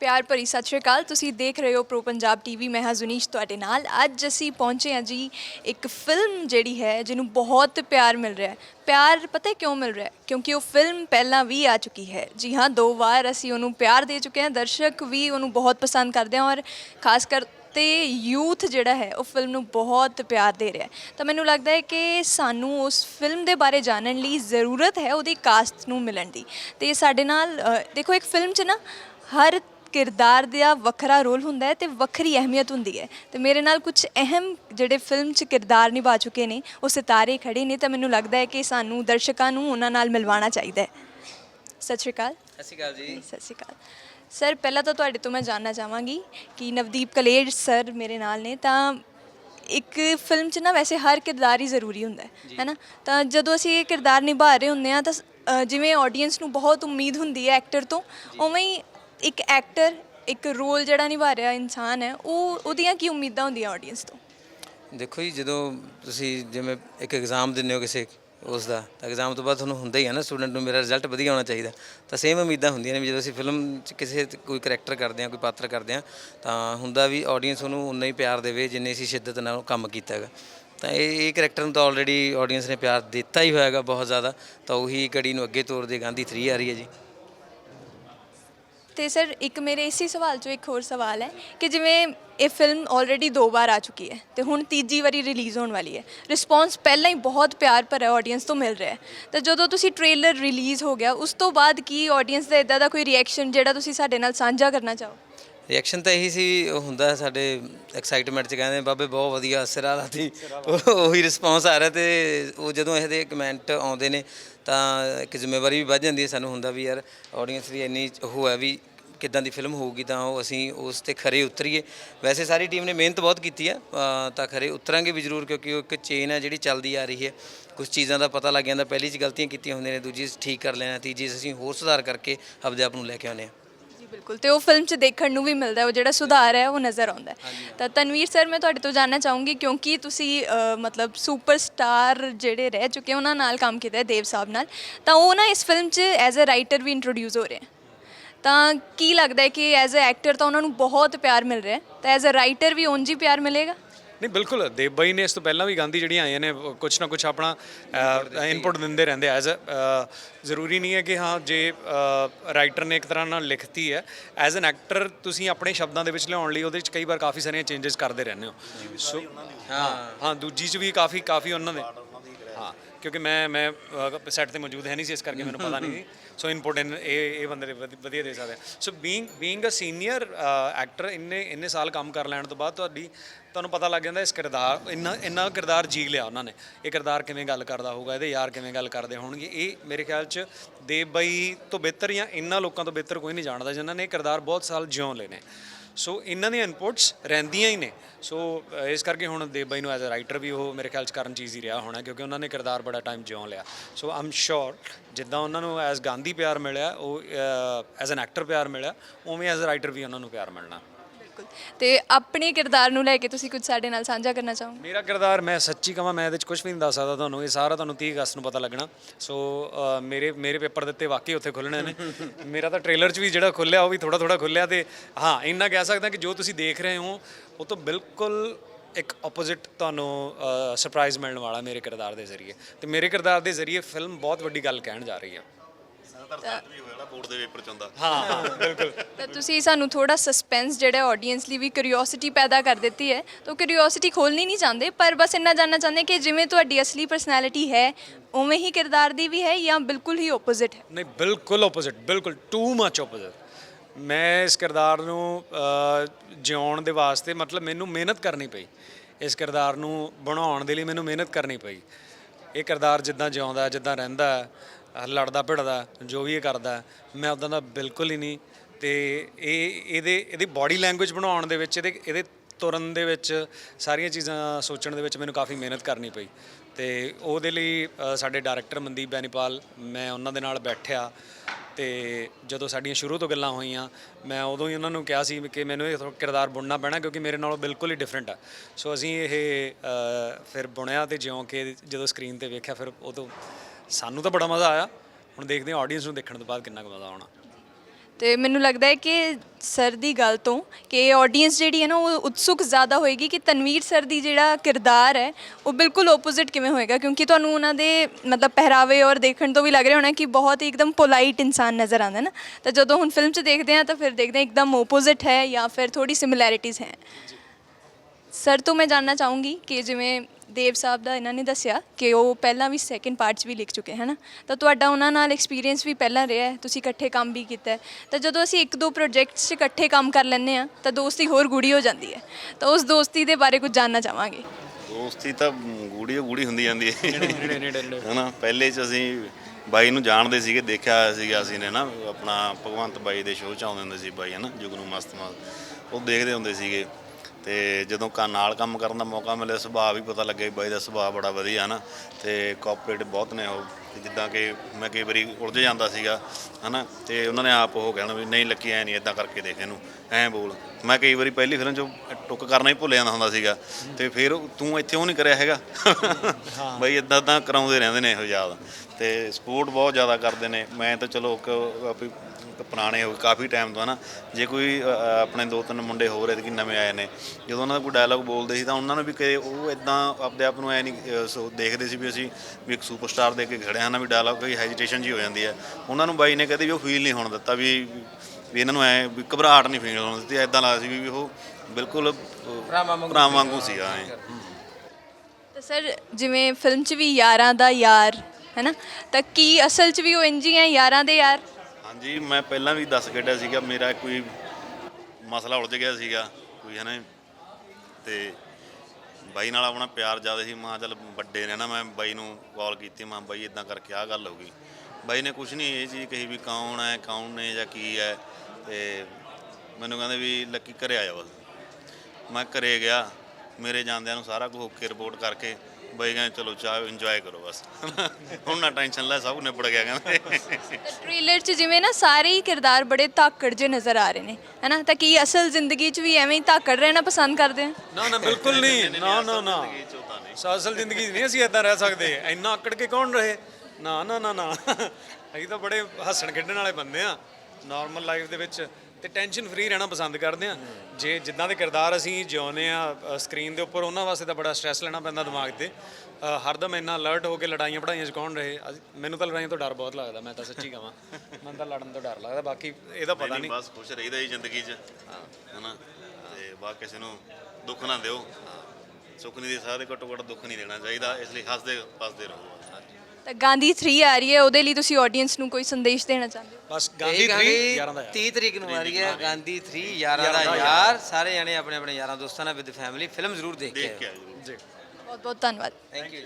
ਪਿਆਰ ਭਰੀ ਸਤਿ ਸ਼੍ਰੀ ਅਕਾਲ। ਤੁਸੀਂ ਦੇਖ ਰਹੇ ਹੋ ਪ੍ਰੋ ਪੰਜਾਬ ਟੀਵੀ, ਮੈਂ ਹਾਂ ਜ਼ੁਨੀਸ਼ ਤੁਹਾਡੇ ਨਾਲ। ਅੱਜ ਅਸੀਂ ਪਹੁੰਚੇ ਹਾਂ ਜੀ ਇੱਕ ਫਿਲਮ ਜਿਹੜੀ ਹੈ ਜਿਹਨੂੰ ਬਹੁਤ ਪਿਆਰ ਮਿਲ ਰਿਹਾ ਹੈ। ਪਿਆਰ ਪਤਾ ਕਿਉਂ ਮਿਲ ਰਿਹਾ ਹੈ? ਕਿਉਂਕਿ ਉਹ ਫਿਲਮ ਪਹਿਲਾਂ ਵੀ ਆ ਚੁੱਕੀ ਹੈ। ਜੀ ਹਾਂ, ਦੋ ਵਾਰ ਅਸੀਂ ਉਹਨੂੰ ਪਿਆਰ ਦੇ ਚੁੱਕੇ ਹਾਂ। ਦਰਸ਼ਕ ਵੀ ਉਹਨੂੰ ਬਹੁਤ ਪਸੰਦ ਕਰਦੇ ਹਨ ਔਰ ਖਾਸ ਕਰ ਤੇ ਯੂਥ ਜਿਹੜਾ ਹੈ, ਉਹ ਫਿਲਮ ਨੂੰ ਬਹੁਤ ਪਿਆਰ ਦੇ ਰਿਹਾ ਤਾਂ ਮੈਨੂੰ ਲੱਗਦਾ ਹੈ ਕਿ ਸਾਨੂੰ ਉਸ ਫਿਲਮ ਦੇ ਬਾਰੇ ਜਾਣਨ ਲਈ ਜ਼ਰੂਰਤ ਹੈ ਉਹਦੀ ਕਾਸਟ ਨੂੰ ਮਿਲਣ ਦੀ। ਤੇ ਸਾਡੇ ਨਾਲ ਦੇਖੋ ਇੱਕ ਫਿਲਮ 'ਚ ਨਾ ਹਰ ਕਿਰਦਾਰ ਦਾ ਵੱਖਰਾ ਰੋਲ ਹੁੰਦਾ ਹੈ ਤੇ ਵੱਖਰੀ ਅਹਿਮੀਅਤ ਹੁੰਦੀ ਹੈ। ਤੇ ਮੇਰੇ ਨਾਲ ਕੁਝ ਅਹਿਮ ਜਿਹੜੇ ਫਿਲਮ 'ਚ ਕਿਰਦਾਰ ਨਿਭਾ ਚੁੱਕੇ ਨੇ ਉਹ ਸਿਤਾਰੇ ਖੜੇ ਨੇ ਤਾਂ ਮੈਨੂੰ ਲੱਗਦਾ ਹੈ ਕਿ ਸਾਨੂੰ ਦਰਸ਼ਕਾਂ ਨੂੰ ਉਹਨਾਂ ਨਾਲ ਮਿਲਵਾਉਣਾ ਚਾਹੀਦਾ ਹੈ। ਸਤਿ ਸ਼੍ਰੀ ਅਕਾਲ। ਸਤਿ ਸ਼੍ਰੀ ਅਕਾਲ ਜੀ। ਸਤਿ ਸ਼੍ਰੀ ਅਕਾਲ। ਸਰ ਪਹਿਲਾਂ ਤਾਂ ਤੁਹਾਡੇ ਤੋਂ ਮੈਂ ਜਾਨਣਾ ਚਾਹਾਂਗੀ ਕਿ ਨਵਦੀਪ ਕਲੇਜ ਸਰ ਮੇਰੇ ਨਾਲ ਨੇ ਤਾਂ ਇੱਕ ਫਿਲਮ 'ਚ ਨਾ ਵੈਸੇ ਹਰ ਕਿਰਦਾਰ ਹੀ ਜ਼ਰੂਰੀ ਹੁੰਦਾ ਹੈ ਹੈਨਾ? ਤਾਂ ਜਦੋਂ ਅਸੀਂ ਇਹ ਕਿਰਦਾਰ ਨਿਭਾ ਰਹੇ ਹੁੰਦੇ ਆ ਤਾਂ ਅ, ਜਿਵੇਂ ਆਡੀਅנס ਨੂੰ ਬਹੁਤ ਉਮੀਦ ਹੁੰਦੀ ਹੈ ਐਕਟਰ ਤੋਂ ਉਵੇਂ ਹੀ ਇੱਕ ਐਕਟਰ ਇੱਕ ਰੋਲ ਜਿਹੜਾ ਨਿਭਾ ਰਿਹਾ ਇਨਸਾਨ ਹੈ, ਉਹ ਉਹਦੀਆਂ ਕੀ ਉਮੀਦਾਂ ਹੁੰਦੀਆਂ ਆਡੀਅנס ਤੋਂ? ਦੇਖੋ ਜੀ, ਜਦੋਂ ਤੁਸੀਂ ਜਿਵੇਂ ਇੱਕ ਐਗਜ਼ਾਮ ਦਿੰਦੇ ਹੋ ਕਿਸੇ ਉਸ ਦਾ, ਤਾਂ ਐਗਜ਼ਾਮ ਤੋਂ ਬਾਅਦ ਤੁਹਾਨੂੰ ਹੁੰਦਾ ਹੀ ਹੈ ਨਾ ਸਟੂਡੈਂਟ ਨੂੰ ਮੇਰਾ ਰਿਜ਼ਲਟ ਵਧੀਆ ਹੋਣਾ ਚਾਹੀਦਾ। ਤਾਂ ਸੇਮ ਉਮੀਦਾਂ ਹੁੰਦੀਆਂ ਨੇ ਵੀ ਜਦੋਂ ਅਸੀਂ ਫਿਲਮ 'ਚ ਕਿਸੇ ਕੋਈ ਕਰੈਕਟਰ ਕਰਦੇ ਆ ਕੋਈ ਪਾਤਰ ਕਰਦੇ ਆ ਤਾਂ ਹੁੰਦਾ ਵੀ ਆਡੀਅנס ਉਹਨੂੰ ਉਨਾ ਹੀ ਪਿਆਰ ਦੇਵੇ ਜਿੰਨੇ ਅਸੀਂ ਸ਼ਿੱਦਤ ਨਾਲ ਕੰਮ ਕੀਤਾ ਹੈਗਾ। ਤਾਂ ਇਹ ਇਹ ਕਰੈਕਟਰ ਨੂੰ ਤਾਂ ਆਲਰੇਡੀ ਆਡੀਅנס ਨੇ ਪਿਆਰ ਦਿੱਤਾ ਹੀ ਹੋਇਆਗਾ ਬਹੁਤ ਜ਼ਿਆਦਾ, ਤਾਂ ਉਹੀ ਕੜੀ ਨੂੰ ਅੱਗੇ ਤੋਰਦੇ ਗਾਂਧੀ 3 ਆ ਰਹੀ ਹੈ ਜੀ। ਤੇ ਸਰ, ਇੱਕ ਮੇਰੇ ਇਸੇ ਸਵਾਲ 'ਚੋਂ ਇੱਕ ਹੋਰ ਸਵਾਲ ਹੈ ਕਿ ਜਿਵੇਂ ਇਹ ਫਿਲਮ ਆਲਰੇਡੀ ਦੋ ਵਾਰ ਆ ਚੁੱਕੀ ਹੈ ਤੇ ਹੁਣ ਤੀਜੀ ਵਾਰੀ ਰਿਲੀਜ਼ ਹੋਣ ਵਾਲੀ ਹੈ। ਰਿਸਪੌਂਸ ਪਹਿਲਾਂ ਹੀ ਬਹੁਤ ਪਿਆਰ ਭਰਿਆ ਆਡੀਅנס ਤੋਂ ਮਿਲ ਰਿਹਾ ਹੈ। ਤਾਂ ਜਦੋਂ ਤੁਸੀਂ ਟ੍ਰੇਲਰ ਰਿਲੀਜ਼ ਹੋ ਗਿਆ, ਉਸ ਤੋਂ ਬਾਅਦ ਕੀ ਆਡੀਅנס ਦਾ ਇਦਾਂ ਦਾ ਕੋਈ ਰਿਐਕਸ਼ਨ ਜਿਹੜਾ ਤੁਸੀਂ ਸਾਡੇ ਨਾਲ ਸਾਂਝਾ ਕਰਨਾ ਚਾਹੋ? ਰਿਐਕਸ਼ਨ ਤਾਂ ਇਹੀ ਸੀ ਹੁੰਦਾ ਸਾਡੇ ਐਕਸਾਈਟਮੈਂਟ ਚ ਕਹਿੰਦੇ, ਬਾਬੇ, ਬਹੁਤ ਵਧੀਆ ਅਸਰ ਆ ਰਹੀ ਉਹੀ ਰਿਸਪੌਂਸ ਆ ਰਿਹਾ ਤੇ ਉਹ ਜਦੋਂ ਇਹਦੇ ਕਮੈਂਟ ਆਉਂਦੇ ਨੇ, ਤਾਂ ਇੱਕ ਜ਼ਿੰਮੇਵਾਰੀ ਵੀ ਵੱਧ ਜਾਂਦੀ ਹੈ ਸਾਨੂੰ ਹੁੰਦਾ ਵੀ ਯਾਰ ਆਡੀਅנס ਦੀ ਇੰਨੀ ਉਹ ਹੈ ਵੀ ਕਿੱਦਾਂ ਦੀ ਫਿਲਮ ਹੋਊਗੀ ਤਾਂ ਉਹ ਅਸੀਂ ਉਸ ਤੇ ਖਰੇ ਉਤਰੀਏ। ਵੈਸੇ ਸਾਰੀ ਟੀਮ ਨੇ ਮਿਹਨਤ ਬਹੁਤ ਕੀਤੀ ਹੈ ਤਾਂ ਖਰੇ ਉਤਰਾਂਗੇ ਵੀ ਜ਼ਰੂਰ ਕਿਉਂਕਿ ਉਹ ਇੱਕ ਚੇਨ ਹੈ ਜਿਹੜੀ ਚੱਲਦੀ ਆ ਰਹੀ ਹੈ। ਕੁਝ ਚੀਜ਼ਾਂ ਦਾ ਪਤਾ ਲੱਗ ਜਾਂਦਾ ਪਹਿਲੀ 'ਚ ਗਲਤੀਆਂ ਕੀਤੀਆਂ ਹੁੰਦੀਆਂ ਨੇ ਦੂਜੀ 'ਚ ਠੀਕ ਕਰ ਲੈਣਾ ਤੀਜੀ 'ਚ ਅਸੀਂ ਹੋਰ ਸੁਧਾਰ ਕਰਕੇ ਆਪਦੇ ਆਪ ਨੂੰ ਲੈ ਕੇ ਆਉਂਦੇ ਹਾਂ। ਜੀ ਬਿਲਕੁਲ ਤੇ ਉਹ ਫਿਲਮ 'ਚ ਦੇਖਣ ਨੂੰ ਵੀ ਮਿਲਦਾ ਉਹ ਜਿਹੜਾ ਸੁਧਾਰ ਹੈ ਉਹ ਨਜ਼ਰ ਆਉਂਦਾ ਤਾਂ ਤਨਵੀਰ ਸਰ ਮੈਂ ਤੁਹਾਡੇ ਤੋਂ ਜਾਨਣਾ ਚਾਹੂੰਗੀ ਕਿਉਂਕਿ ਤੁਸੀਂ ਮਤਲਬ ਸੁਪਰਸਟਾਰ ਜਿਹੜੇ ਰਹਿ ਚੁੱਕੇ ਉਹਨਾਂ ਨਾਲ ਕੰਮ ਕੀਤਾ ਹੈ ਦੇਵ ਸਾਹਿਬ ਨਾਲ। ਤਾਂ ਉਹ ਨਾ ਇਸ ਫਿਲਮ 'ਚ ਐਜ਼ ਅ ਰਾਈਟਰ ਵੀ ਇੰਟਰੋਡਿਊਸ ਹੋ ਰਹੇ ਹੈ ਤਾਂ ਕੀ ਲੱਗਦਾ ਹੈ ਕਿ ਐਜ਼ ਅ ਐਕਟਰ ਤਾਂ ਉਹਨਾਂ ਨੂੰ ਬਹੁਤ ਪਿਆਰ ਮਿਲ ਰਿਹਾ ਹੈ? ਤਾਂ ਐਜ਼ ਅ ਰਾਈਟਰ ਵੀ ਉਂਝ ਹੀ ਪਿਆਰ ਮਿਲੇਗਾ? ਨਹੀਂ ਬਿਲਕੁਲ। ਦੇਵ ਬਾਈ ਨੇ ਇਸ ਤੋਂ ਪਹਿਲਾਂ ਵੀ ਗਾਂਧੀ ਜਿਹੜੀਆਂ ਆਈਆਂ ਨੇ ਕੁਝ ਨਾ ਕੁਝ ਆਪਣਾ ਇਨਪੁਟ ਦਿੰਦੇ ਰਹਿੰਦੇ ਐਜ਼ ਜ਼ਰੂਰੀ ਨਹੀਂ ਹੈ ਕਿ ਹਾਂ ਜੇ ਰਾਈਟਰ ਨੇ ਇੱਕ ਤਰ੍ਹਾਂ ਨਾਲ ਲਿਖਤੀ ਹੈ। ਐਜ਼ ਐਨ ਐਕਟਰ ਤੁਸੀਂ ਆਪਣੇ ਸ਼ਬਦਾਂ ਦੇ ਵਿੱਚ ਲਿਆਉਣ ਲਈ ਉਹਦੇ ਵਿੱਚ ਕਈ ਵਾਰ ਕਾਫੀ ਸਾਰੀਆਂ ਚੇਂਜਸ ਕਰਦੇ ਰਹਿੰਦੇ ਹੋ। ਸੋ ਹਾਂ ਹਾਂ ਦੂਜੀ ਚ ਵੀ ਕਾਫੀ ਕਾਫੀ ਉਹਨਾਂ ਦੇ। ਹਾਂ। ਕਿਉਂਕਿ ਮੈਂ ਮੈਂ ਸੈੱਟ ਤੇ ਮੌਜੂਦ ਹੈ ਨਹੀਂ ਸੀ, ਇਸ ਕਰਕੇ ਮੈਨੂੰ ਪਤਾ ਨਹੀਂ ਸੀ। ਸੋ ਇਨਪੁਟ ਇਹ ਇਹ ਬੰਦੇ ਦੇ ਵਧੀ- ਵਧੀਆ ਦੇ ਸਕਦੇ ਆ। So being being a senior actor ਇੰਨੇ ਇੰਨੇ ਸਾਲ ਕੰਮ ਕਰ ਲੈਣ ਤੋਂ ਬਾਅਦ ਤੁਹਾਡੀ, ਤੁਹਾਨੂੰ ਪਤਾ ਲੱਗ ਜਾਂਦਾ ਇਸ ਕਿਰਦਾਰ, ਇੰਨਾ ਇੰਨਾ ਕਿਰਦਾਰ ਜੀ ਲਿਆ ਉਹਨਾਂ ਨੇ। ਇਹ ਕਿਰਦਾਰ ਕਿਵੇਂ ਗੱਲ ਕਰਦਾ ਹੋਊਗਾ, ਇਹਦੇ ਯਾਰ ਕਿਵੇਂ ਗੱਲ ਕਰਦੇ ਹੋਣਗੇ, ਇਹ ਮੇਰੇ ਖਿਆਲ 'ਚ ਦੇਵ ਬਾਈ ਤੋਂ ਬਿਹਤਰ ਜਾਂ ਇੰਨਾ ਲੋਕਾਂ ਤੋਂ ਬਿਹਤਰ ਕੋਈ ਨਹੀਂ ਜਾਣਦਾ, ਜਿਨ੍ਹਾਂ ਨੇ ਇਹ ਕਿਰਦਾਰ ਬਹੁਤ ਸਾਲ ਜਿਉਂ ਲਏ ਨੇ। ਸੋ ਇਹਨਾਂ ਦੀਆਂ ਇਨਪੁਟਸ ਰਹਿੰਦੀਆਂ ਹੀ ਨੇ। ਸੋ ਇਸ ਕਰਕੇ ਹੁਣ ਦੇਵ ਬਾਈ ਨੂੰ ਐਜ਼ ਅ ਰਾਈਟਰ ਵੀ ਉਹ ਮੇਰੇ ਖਿਆਲ ਚ ਕਰਨ ਚੀਜ਼ ਹੀ ਰਿਹਾ ਹੋਣਾ, ਕਿਉਂਕਿ ਉਹਨਾਂ ਨੇ ਕਿਰਦਾਰ ਬੜਾ ਟਾਈਮ ਜਿਉਂ ਲਿਆ। ਸੋ ਆਮ ਸ਼ੋਰ ਜਿੱਦਾਂ ਉਹਨਾਂ ਨੂੰ ਐਜ਼ ਗਾਂਧੀ ਪਿਆਰ ਮਿਲਿਆ, ਉਹ ਐਜ਼ ਐਨ ਐਕਟਰ ਪਿਆਰ ਮਿਲਿਆ, ਉਵੇਂ ਐਜ਼ ਅ ਰਾਈਟਰ ਵੀ ਉਹਨਾਂ ਨੂੰ ਪਿਆਰ ਮਿਲਣਾ। ਬਿਲਕੁਲ। ਤੇ ਆਪਣੇ ਕਿਰਦਾਰ ਨੂੰ ਲੈ ਕੇ ਤੁਸੀਂ ਕੁਝ ਸਾਡੇ ਨਾਲ ਸਾਂਝਾ ਕਰਨਾ ਚਾਹੋਗੇ? ਮੇਰਾ ਕਿਰਦਾਰ ਮੈਂ ਸੱਚੀ ਕਹਾਂ ਮੈਂ ਇਹਦੇ ਚ ਕੁਝ ਵੀ ਨਹੀਂ ਦੱਸ ਸਕਦਾ ਤੁਹਾਨੂੰ। ਇਹ ਸਾਰਾ ਤੁਹਾਨੂੰ 30 ਅਗਸਤ ਨੂੰ ਪਤਾ ਲੱਗਣਾ। ਸੋ ਅ, ਮੇਰੇ ਮੇਰੇ ਪੇਪਰ ਦਿੱਤੇ ਵਾਕਈ ਉੱਥੇ ਖੁੱਲਣੇ ਨੇ। ਮੇਰਾ ਤਾਂ ਟ੍ਰੇਲਰ 'ਚ ਵੀ ਜਿਹੜਾ ਖੁੱਲਿਆ ਉਹ ਵੀ ਥੋੜਾ ਥੋੜਾ ਖੁੱਲਿਆ ਤੇ ਹਾਂ ਇੰਨਾ ਕਹਿ ਸਕਦਾ ਕਿ ਜੋ ਤੁਸੀਂ ਦੇਖ ਰਹੇ ਹੋ ਉਹ ਤੋਂ ਬਿਲਕੁਲ ਇੱਕ ਆਪੋਜ਼ਿਟ ਤੁਹਾਨੂੰ ਸਰਪ੍ਰਾਈਜ਼ ਮਿਲਣ ਵਾਲਾ ਮੇਰੇ ਕਿਰਦਾਰ ਦੇ ਜ਼ਰੀਏ। ਤੇ ਮੇਰੇ ਕਿਰਦਾਰ ਦੇ ਜ਼ਰੀਏ ਫਿਲਮ ਬਹੁਤ ਵੱਡੀ ਗੱਲ ਕਹਿਣ ਜਾ ਰਹੀ ਹੈ। ਬੋਰਡ ਦੇ ਪੇਪਰ ਚ ਹੁੰਦਾ। ਹਾਂ ਹਾਂ ਬਿਲਕੁਲ। ਤਾਂ ਤੁਸੀਂ ਸਾਨੂੰ ਥੋੜਾ ਸਸਪੈਂਸ ਜਿਹੜਾ ਆਡੀਅנס ਲਈ ਵੀ ਕਿਉਰਿਓਸਿਟੀ ਪੈਦਾ ਕਰ ਦਿੱਤੀ ਹੈ। ਤਾਂ ਕਿਉਰਿਓਸਿਟੀ ਖੋਲਣੀ ਨਹੀਂ ਚਾਹੁੰਦੇ ਪਰ ਬਸ ਇੰਨਾ ਜਾਨਣਾ ਚਾਹੁੰਦੇ ਕਿ ਜਿਵੇਂ ਤੁਹਾਡੀ ਅਸਲੀ ਪਰਸਨੈਲਿਟੀ ਹੈ ਉਵੇਂ ਹੀ ਕਿਰਦਾਰ ਦੀ ਵੀ ਹੈ ਜਾਂ ਬਿਲਕੁਲ ਹੀ ਆਪੋਜ਼ਿਟ ਹੈ? ਨਹੀਂ ਬਿਲਕੁਲ ਆਪੋਜ਼ਿਟ ਬਿਲਕੁਲ ਟੂ ਮੱਚ ਆਪੋਜ਼ਿਟ ਮੈਂ ਇਸ ਕਿਰਦਾਰ ਨੂੰ ਜਿਉਣ ਦੇ ਵਾਸਤੇ ਮਤਲਬ ਮੈਨੂੰ ਮਿਹਨਤ ਕਰਨੀ ਪਈ। ਇਸ ਕਿਰਦਾਰ ਨੂੰ ਬਣਾਉਣ ਦੇ ਲਈ ਮੈਨੂੰ ਮਿਹਨਤ ਕਰਨੀ ਪਈ। ਇਹ ਕਿਰਦਾਰ ਜਿੱਦਾਂ ਜਿਉਂਦਾ ਜਿੱਦਾਂ ਰਹਿੰਦਾ ਲੜਦਾ ਭਿੜਦਾ, ਜੋ ਵੀ ਇਹ ਕਰਦਾ, ਮੈਂ ਉਦਾਂ ਦਾ ਬਿਲਕੁਲ ਹੀ ਨਹੀਂ। ਤੇ ਇਹ, ਇਹਦੇ, ਇਹਦੀ ਬਾਡੀ ਲੈਂਗੁਏਜ ਬਣਾਉਣ ਦੇ ਵਿੱਚ, ਇਹਦੇ ਇਹਦੇ ਤੁਰਨ ਦੇ ਵਿੱਚ, ਸਾਰੀਆਂ ਚੀਜ਼ਾਂ ਸੋਚਣ ਦੇ ਵਿੱਚ ਮੈਨੂੰ ਕਾਫੀ ਮਿਹਨਤ ਕਰਨੀ ਪਈ। ਤੇ ਉਹਦੇ ਲਈ ਸਾਡੇ ਡਾਇਰੈਕਟਰ ਮਨਦੀਪ ਬੈਨੀਪਾਲ, ਮੈਂ ਉਹਨਾਂ ਦੇ ਨਾਲ ਬੈਠਿਆ। ਤੇ ਜਦੋਂ ਸਾਡੀਆਂ ਸ਼ੁਰੂ ਤੋਂ ਗੱਲਾਂ ਹੋਈਆਂ, ਮੈਂ ਉਦੋਂ ਹੀ ਉਹਨਾਂ ਨੂੰ ਕਿਹਾ ਸੀ ਕਿ ਮੈਨੂੰ ਇਹ ਕਿਰਦਾਰ ਬੁਣਨਾ ਪੈਣਾ ਕਿਉਂਕਿ ਮੇਰੇ ਨਾਲੋਂ ਬਿਲਕੁਲ ਹੀ ਡਿਫਰੈਂਟ ਆ। ਸੋ ਅਸੀਂ ਇਹ ਫਿਰ ਬੁਣਿਆ ਤੇ ਜਿਉਂ ਕਿ ਜਦੋਂ ਸਕਰੀਨ ਤੇ ਵੇਖਿਆ, ਫਿਰ ਉਹ ਤੋਂ ਸਾਨੂੰ ਤਾਂ ਬੜਾ ਮਜ਼ਾ ਆਇਆ। ਹੁਣ ਦੇਖਦੇ ਹਾਂ ਆਡੀਅנס ਨੂੰ ਦੇਖਣ ਤੋਂ ਬਾਅਦ ਕਿੰਨਾ ਕੁ ਮਜ਼ਾ ਆਉਣਾ। ਤੇ ਮੈਨੂੰ ਲੱਗਦਾ ਹੈ ਕਿ ਸਰ ਦੀ ਗੱਲ ਤੋਂ ਕਿ ਆਡੀਅנס ਜਿਹੜੀ ਹੈ ਨਾ ਉਹ ਉਤਸੁਕ ਜ਼ਿਆਦਾ ਹੋਏਗੀ ਕਿ ਤਨਵੀਰ ਸਰ ਦੀ ਜਿਹੜਾ ਕਿਰਦਾਰ ਹੈ ਉਹ ਬਿਲਕੁਲ ਆਪੋਜ਼ਿਟ ਕਿਵੇਂ ਹੋਏਗਾ? ਕਿਉਂਕਿ ਤੁਹਾਨੂੰ ਉਹਨਾਂ ਦੇ ਮਤਲਬ ਪਹਿਰਾਵੇ ਔਰ ਦੇਖਣ ਤੋਂ ਵੀ ਲੱਗ ਰਿਹਾ ਹੋਣਾ ਕਿ ਬਹੁਤ ਹੀ ਇੱਕਦਮ ਪੋਲਾਈਟ ਇਨਸਾਨ ਨਜ਼ਰ ਆਉਂਦਾ ਨਾ। ਤਾਂ ਜਦੋਂ ਹੁਣ ਫਿਲਮ 'ਚ ਦੇਖਦੇ ਆ ਤਾਂ ਫਿਰ ਦੇਖਦੇ ਆ ਇੱਕਦਮ ਆਪੋਜ਼ਿਟ ਹੈ ਜਾਂ ਫਿਰ ਥੋੜੀ ਸਿਮਿਲੈਰਿਟੀਜ਼ ਹੈ। ਸਰ ਤੋਂ ਮੈਂ ਜਾਨਣਾ ਚਾਹੂੰਗੀ ਕਿ ਜਿਵੇਂ ਦੇਵ ਸਾਹਿਬ ਦਾ ਇਹਨਾਂ ਨੇ ਦੱਸਿਆ ਕਿ ਉਹ ਪਹਿਲਾਂ ਵੀ ਸੈਕਿੰਡ ਪਾਰਟ 'ਚ ਵੀ ਲਿਖ ਚੁੱਕੇ ਹਨ। ਤਾਂ ਤੁਹਾਡਾ ਉਹਨਾਂ ਨਾਲ ਐਕਸਪੀਰੀਅੰਸ ਵੀ ਪਹਿਲਾਂ ਰਿਹਾ ਹੈ ਤੁਸੀਂ ਇਕੱਠੇ ਕੰਮ ਵੀ ਕੀਤਾ ਹੈ। ਤਾਂ ਜਦੋਂ ਅਸੀਂ ਇੱਕ ਦੋ ਪ੍ਰੋਜੈਕਟਸ 'ਚ ਇਕੱਠੇ ਕੰਮ ਕਰ ਲੈਂਦੇ ਆ ਤਾਂ ਦੋਸਤੀ ਹੋਰ ਗੂੜੀ ਹੋ ਜਾਂਦੀ ਹੈ। ਤਾਂ ਉਸ ਦੋਸਤੀ ਦੇ ਬਾਰੇ ਕੁਝ ਜਾਨਣਾ ਚਾਹਾਂਗੇ। ਦੋਸਤੀ ਤਾਂ ਗੂੜੀ ਓ ਗੂੜੀ ਹੁੰਦੀ ਜਾਂਦੀ ਹੈ। ਹਨਾ ਪਹਿਲੇ ਚ ਅਸੀਂ ਬਾਈ ਨੂੰ ਜਾਣਦੇ ਸੀਗੇ ਦੇਖਿਆ ਹੋਇਆ ਸੀਗਾ ਅਸੀਂ ਨੇ ਨਾ ਆਪਣਾ ਭਗਵੰਤ ਬਾਈ ਦੇ ਸ਼ੋਅ ਚ ਆਉਂਦੇ ਹੁੰਦੇ ਸੀ ਬਾਈ ਹਨਾ ਜੁਗਨੂ ਮਸਤ ਮਸਤ ਉਹ ਦੇਖਦੇ ਹੁੰਦੇ ਸੀਗੇ। ਤੇ ਜਦੋਂ ਕਾ ਨਾਲ ਕੰਮ ਕਰਨ ਦਾ ਮੌਕਾ ਮਿਲਿਆ, ਸੁਭਾਅ ਵੀ ਪਤਾ ਲੱਗਿਆ ਬਾਈ ਦਾ ਸੁਭਾਅ ਬੜਾ ਵਧੀਆ ਨਾ, ਤੇ ਕੋਆਪਰੇਟ ਬਹੁਤ ਨੇ ਉਹ ਤੇ ਜਿੱਦਾਂ ਕਿ ਮੈਂ ਕਈ ਵਾਰੀ ਉਲਝ ਜਾਂਦਾ ਸੀਗਾ ਹਨਾ ਤੇ ਉਹਨਾਂ ਨੇ ਆਪ ਉਹ ਕਹਿਣਾ ਵੀ ਨਹੀਂ ਲੱਕੀ ਐ ਨਹੀਂ ਇਦਾਂ ਕਰਕੇ ਦੇਖ ਇਹਨੂੰ ਐਂ ਬੋਲ। ਮੈਂ ਕਈ ਵਾਰੀ ਪਹਿਲੀ ਫਿਲਮ 'ਚ ਟੁੱਕ ਕਰਨਾ ਹੀ ਭੁੱਲ ਜਾਂਦਾ ਹੁੰਦਾ ਸੀਗਾ ਤੇ ਫਿਰ ਤੂੰ ਇੱਥੇ ਉਹ ਨਹੀਂ ਕਰਿਆ ਹੈਗਾ। ਬਈ ਇਦਾਂ ਤਾਂ ਕਰਾਉਂਦੇ ਰਹਿੰਦੇ ਨੇ ਇਹੋ ਯਾਦ ਤੇ ਸਪੋਰਟ ਬਹੁਤ ਜ਼ਿਆਦਾ ਕਰਦੇ ਨੇ। ਮੈਂ ਤਾਂ ਚਲੋ ਪੁਰਾਣੇ ਹੋ ਗਏ ਕਾਫੀ ਟਾਈਮ ਤੋਂ ਹਨਾ। ਜੇ ਕੋਈ ਆਪਣੇ ਦੋ ਤਿੰਨ ਮੁੰਡੇ ਹੋਰ ਐਤਕੀ ਨਵੇਂ ਆਏ ਨੇ ਜਦੋਂ ਉਹਨਾਂ ਦਾ ਕੋਈ ਡਾਇਲੌਗ ਬੋਲਦੇ ਸੀ ਤਾਂ ਉਹਨਾਂ ਨੂੰ ਵੀ ਉਹ ਇਦਾਂ ਆਪਦੇ ਆਪ ਨੂੰ ਐ ਨਹੀਂ ਦੇਖਦੇ ਸੀ ਵੀ ਅਸੀਂ ਵੀ ਇੱਕ ਸੁਪਰਸਟਾਰ ਦੇ ਕੇ ਖੜੇ ਨਾ ਵੀ ਡਾਇਲੌਗ ਕੋਈ ਹੈਜੀਟੇਸ਼ਨ ਜੀ ਹੋ ਜਾਂਦੀ ਹੈ। ਉਹਨਾਂ ਨੂੰ ਬਾਈ ਨੇ ਕਦੇ ਵੀ ਉਹ ਫੀਲ ਨਹੀਂ ਹੋਣ ਦਿੱਤਾ ਵੀ ਵੀ ਇਹਨਾਂ ਨੂੰ ਐ ਵੀ ਘਬਰਾਹਟ ਨਹੀਂ ਫੀਲ ਹੋਣ ਦਿੱਤੀ ਐਦਾਂ ਲੱਗਦਾ ਸੀ ਵੀ ਉਹ ਬਿਲਕੁਲ ਭਰਾਵਾਂ ਵਾਂਗੂ ਸੀਗਾ ਐਂ। ਤਾਂ ਸਰ ਜਿਵੇਂ ਫਿਲਮ 'ਚ ਵੀ ਯਾਰਾਂ ਦਾ ਯਾਰ ਹੈ ਨਾ ਤਾਂ ਕੀ ਅਸਲ 'ਚ ਵੀ ਉਹ ਇੰਜ ਹੀ ਹੈ ਯਾਰਾਂ ਦੇ ਯਾਰ? ਹਾਂਜੀ ਮੈਂ ਪਹਿਲਾਂ ਵੀ ਦੱਸ ਖੇਡਿਆ ਸੀਗਾ ਮੇਰਾ ਕੋਈ ਮਸਲਾ ਉਲਝ ਗਿਆ ਸੀਗਾ ਕੋਈ ਹੈ ਨਾ ਤੇ ਬਾਈ ਨਾਲ ਆਪਣਾ ਪਿਆਰ ਜ਼ਿਆਦਾ ਸੀ, ਮਾਂ ਚੱਲ ਵੱਡੇ ਨੇ ਨਾ, ਮੈਂ ਬਾਈ ਨੂੰ ਕਾਲ ਕੀਤੀ, ਮਾਂ ਬਾਈ ਇਦਾਂ ਕਰਕੇ ਆਹ ਗੱਲ ਹੋ ਗਈ। ਬਾਈ ਨੇ ਕੁਝ ਨਹੀਂ ਇਹ ਚੀਜ਼ ਕਹੀ ਵੀ ਕੌਣ ਹੈ, ਕੌਣ ਨੇ ਜਾਂ ਕੀ ਹੈ, ਤੇ ਮੈਨੂੰ ਕਹਿੰਦੇ ਵੀ ਲੱਕੀ ਘਰੇ ਆ ਜਾ ਬਸ। ਮੈਂ ਘਰੇ ਗਿਆ, ਮੇਰੇ ਜਾਂਦਿਆਂ ਨੂੰ ਸਾਰਾ ਕੁਝ ਓਕੇ ਰਿਪੋਰਟ ਕਰਕੇ ਬਾਈ ਕਹਿੰਦੇ ਚਲੋ ਚਾਹ ਇੰਜੋਏ ਕਰੋ ਬਸ ਹੁਣ ਨਾ ਟੈਨਸ਼ਨ ਲੈ ਸਭ ਨਿਬੜ ਗਿਆ ਕਹਿੰਦੇ ਤਾਂ ਟ੍ਰੇਲਰ 'ਚ ਜਿਵੇਂ ਨਾ ਸਾਰੇ ਹੀ ਕਿਰਦਾਰ ਬੜੇ ਧਾਕੜ ਜੇ ਨਜ਼ਰ ਆ ਰਹੇ ਨੇ ਹੈ ਨਾ ਤਾਂ ਕੀ ਅਸਲ ਜ਼ਿੰਦਗੀ 'ਚ ਵੀ ਐਵੇਂ ਹੀ ਧਾਕੜ ਰਹਿਣਾ ਪਸੰਦ ਕਰਦੇ ਆ ਨਾ ਨਾ ਬਿਲਕੁਲ ਨਹੀਂ ਨਾ ਨਾ ਨਾ ਅਸਲ ਜ਼ਿੰਦਗੀ 'ਚ ਨਹੀਂ ਅਸੀਂ ਇਦਾਂ ਰਹਿ ਸਕਦੇ ਇੰਨਾ ਆਕੜ ਕੇ ਕੌਣ ਰਹੇ ਨਾ ਨਾ ਨਾ ਨਾ ਅਸੀਂ ਤਾਂ ਬੜੇ ਹੱਸਣ ਖੇਡਣ ਵਾਲੇ ਬੰਦੇ ਆ ਨਾਰਮਲ ਲਾਈਫ ਦੇ ਵਿੱਚ ਤੇ ਟੈਨਸ਼ਨ ਫ੍ਰੀ ਰਹਿਣਾ ਪਸੰਦ ਕਰਦੇ ਆ ਜੇ ਜਿੱਦਾਂ ਦੇ ਕਿਰਦਾਰ ਅਸੀਂ ਜਿਉਂਦੇ ਆ ਸਕਰੀਨ ਦੇ ਉੱਪਰ ਉਹਨਾਂ ਵਾਸਤੇ ਤਾਂ ਬੜਾ ਸਟ੍ਰੈਸ ਲੈਣਾ ਪੈਂਦਾ ਦਿਮਾਗ ਤੇ। ਹਰਦਮ ਇੰਨਾ ਅਲਰਟ ਹੋ ਕੇ ਲੜਾਈਆਂ ਪੜਾਈਆਂ 'ਚ ਕੌਣ ਰਹੇ? ਮੈਨੂੰ ਤਾਂ ਲੜਾਈਆਂ ਤੋਂ ਡਰ ਬਹੁਤ ਲੱਗਦਾ ਮੈਂ ਤਾਂ ਸੱਚੀ ਕਹਾਂ। ਮੈਨੂੰ ਤਾਂ ਲੜਨ ਤੋਂ ਡਰ ਲੱਗਦਾ ਬਾਕੀ ਇਹਦਾ ਪਤਾ ਨਹੀਂ ਬਸ ਖੁਸ਼ ਰਹੀਦਾ ਹੀ ਜ਼ਿੰਦਗੀ 'ਚ। ਹਨਾ? ਤੇ ਬਾ ਕਿਸੇ ਨੂੰ ਦੁੱਖ ਨਾ ਦਿਓ। ਸੁੱਖ ਨਹੀਂ ਦੇ ਸਕਦੇ ਘੱਟੋ ਘੱਟ ਦੁੱਖ ਨਹੀਂ ਦੇਣਾ ਚਾਹੀਦਾ ਇਸ ਲਈ ਹੱਸਦੇ ਹੱਸਦੇ ਰਹੋ। ਤਾਂ ਗਾਂਧੀ 3 ਆ ਰਹੀ ਹੈ ਉਹਦੇ ਲਈ ਤੁਸੀਂ ਆਡੀਅנס ਨੂੰ ਕੋਈ ਸੰਦੇਸ਼ ਦੇਣਾ ਚਾਹੁੰਦੇ ਹੋ? ਬਸ ਗਾਂਧੀ 3 ਗਾਂਧੀ 11 ਦਾ ਯਾਰ। 30 ਤਰੀਕ ਨੂੰ ਆ ਰਹੀ ਹੈ ਗਾਂਧੀ 3 ਯਾਰਾਂ ਦਾ ਯਾਰ ਸਾਰੇ ਜਾਣੇ ਆਪਣੇ ਆਪਣੇ ਯਾਰਾਂ ਦੋਸਤਾਂ ਨਾਲ ਵਿਦ ਫੈਮਿਲੀ ਫਿਲਮ ਜ਼ਰੂਰ ਦੇਖ ਕੇ ਆਇਓ। ਜੀ। ਬਹੁਤ ਬਹੁਤ ਧੰਨਵਾਦ। Thank you